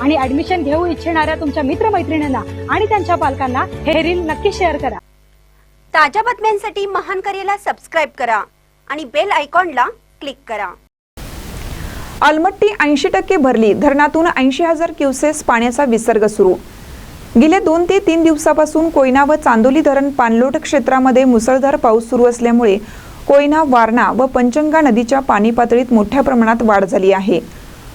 आणि ऍडमिशन घेऊ इच्छिणाऱ्या तुमच्या मित्रमैत्रिणींना आणि त्यांच्या पालकांना हे रील नक्की शेअर करा. ताज्या बातम्यांसाठी महान करेला सबस्क्राईब करा आणि बेल आयकॉनला क्लिक करा. अलमट्टी ऐंशी टक्के भरली. धरणातून ऐंशी हजार क्युसेस पाण्याचा विसर्ग सुरू. गेल्या दोन ते तीन दिवसापासून कोयना व चांदोली धरण पाणलोट क्षेत्रामध्ये मुसळधार पाऊस सुरू असल्यामुळे कोयना वारणा व पंचंगा नदीच्या पाणी पातळीत मोठ्या प्रमाणात वाढ झाली आहे.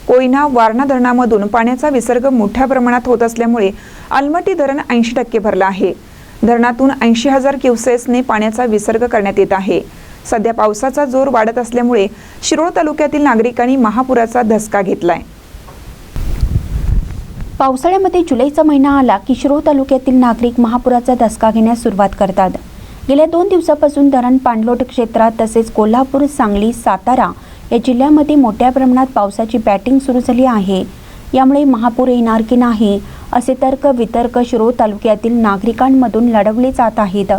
कोयना वारणा धरणामधून पाण्याचा विसर्ग मोठ्या प्रमाणात होत असल्यामुळे अलमटी धरण ऐंशी टक्के भरलं आहे. धरणातून ऐंशी हजार क्युसेसने पाण्याचा विसर्ग करण्यात येत आहे. सध्या पावसाचा जोर वाढत असल्यामुळे शिरोळ तालुक्यातील नागरिकांनी महापुराचा धसका घेतलाय. पावसाळ्यामध्ये जुलैचा महिना आला की शिरोळ तालुक्यातील नागरिक महापुराचा धसका घेण्यास सुरुवात करतात. गेल्या दोन दिवसापासून धरण पाणलोट क्षेत्रात तसेच कोल्हापूर सांगली सातारा या जिल्ह्यामध्ये मोठ्या प्रमाणात पावसाची बॅटिंग सुरू झाली आहे. यामुळे महापूर येणार की नाही असे तर्क वितर्क शिरो तालुक्यातील नागरिकांमधून लढवले जात आहेत.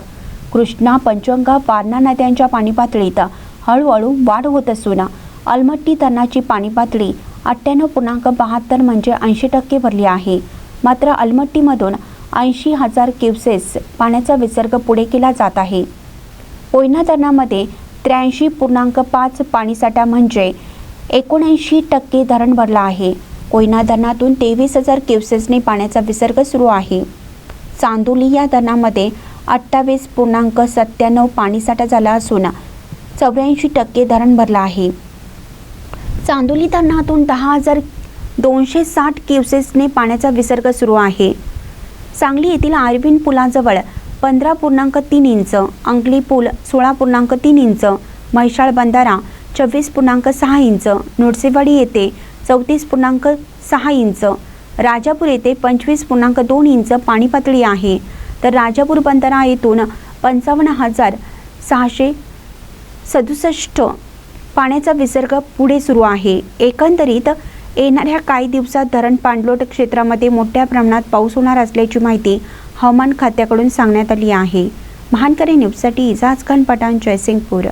कृष्णा पंचगंगा वारणा नद्यांच्या पाणी पातळीत हळूहळू वाढ होत असून अलमट्टी धरणाची पाणी पातळी अठ्ठ्याण्णव पूर्णांक बहात्तर म्हणजे ऐंशी टक्के भरली आहे. मात्र अलमट्टीमधून ऐंशी हजार क्युसेस पाण्याचा विसर्ग पुढे केला जात आहे. कोयना धरणामध्ये त्र्याऐंशी पूर्णांक पाच पाणीसाठा म्हणजे एकोणऐंशी टक्के धरण भरलं आहे. कोयना धरणातून तेवीस हजार क्युसेसने पाण्याचा विसर्ग सुरू आहे. चांदोली या धरणामध्ये अठ्ठावीस पूर्णांक सत्त्याण्णव पाणीसाठा झाला असून चौऱ्याऐंशी टक्के धरण भरलं आहे. चांदोली धरणातून दहा हजार दोनशे साठ क्युसेसने पाण्याचा विसर्ग सुरू आहे. सांगली येथील आर्विन पुलाजवळ पंधरा पूर्णांक तीन इंच अंकली पूल सोळा पूर्णांक तीन इंच म्हैसाळ बंधारा चोवीस पूर्णांक सहा इंच नोडसेवाडी येथे चौतीस पूर्णांक सहा इंच राजापूर येथे पंचवीस पूर्णांक दोन इंच पाणी पातळी आहे. तर राजापूर बंधारा येथून पंचावन्न हजार सहाशे सदुसष्ट पाण्याचा विसर्ग पुढे सुरू आहे. एकंदरीत येणाऱ्या काही दिवसात धरण पाणलोट क्षेत्रामध्ये मोठ्या प्रमाणात पाऊस होणार असल्याची माहिती हवामान खात्याकडून सांगण्यात आली आहे. महानकरी न्यूजसाठी इजाज खान पठाण जयसिंगपूर.